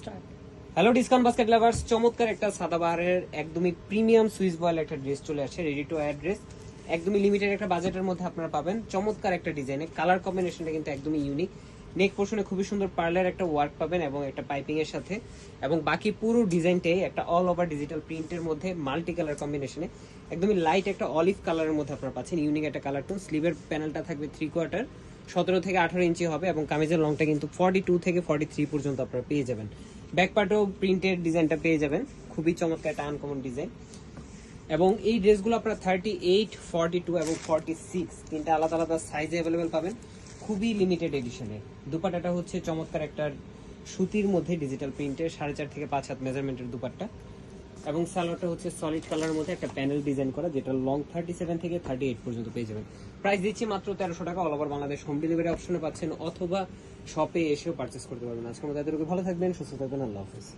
Start hello discount basket lovers চমৎকার একটা সাদাবাহারের একদমই প্রিমিয়াম সুইস বয়েল একটা ড্রেস চলে আসছে রেডি টু ওয়্যার ড্রেস একদমই লিমিটেড একটা বাজেটের মধ্যে আপনারা পাবেন। চমৎকার একটা ডিজাইনে কালার কম্বিনেশনটা কিন্তু একদমই ইউনিক নেক পোর্শনে খুবই সুন্দর পার্লার একটা ওয়ার্ক পাবেন এবং একটা পাইপিং এর সাথে। এবং বাকি পুরো ডিজাইনটাই একটা অল ওভার ডিজিটাল প্রিন্টের মধ্যে মাল্টি কালার কম্বিনেশনে একদমই লাইট একটা অলিভ কালারের মধ্যে আপনারা পাচ্ছেন। ইউনিক একটা কালার টোন স্লিভের প্যানেলটা থাকবে থ্রি কোয়ার্টার সতেরো থেকে আঠারো ইঞ্চি হবে এবং কামিজের লংটা কিন্তু ফর্টি টু থেকে ফর্টি থ্রি পর্যন্ত আপনারা পেয়ে যাবেন। ব্যাক পার্টেও প্রিন্টের ডিজাইনটা পেয়ে যাবেন। খুবই চমৎকার একটা আনকমন ডিজাইন এবং এই ড্রেসগুলো আপনারা থার্টি এইট ফর্টি টু এবং ফর্টি সিক্স তিনটা আলাদা আলাদা সাইজে অ্যাভেলেবেল পাবেন। খুবই লিমিটেড এডিশনে দুপাটাটা হচ্ছে চমৎকার একটা সুতির মধ্যে ডিজিটাল প্রিন্টের সাড়ে চার থেকে পাঁচ হাত মেজারমেন্টের দুপাট্টা। এবং সালোয়ারটা হচ্ছে সলিড কালারের মধ্যে একটা প্যানেল ডিজাইন করা, যেটা লং থার্টি সেভেন থেকে থার্টি এইট পর্যন্ত পেয়ে যাবেন। প্রাইস দিচ্ছি মাত্র তেরোশো টাকা all over Bangladesh home delivery অপশনে পাচ্ছেন অথবা শপে এসেও পারচেস করতে পারবেন। আজকে আমাদের ভালো থাকবেন, সুস্থ থাকবেন, আল্লাহ হাফিজ।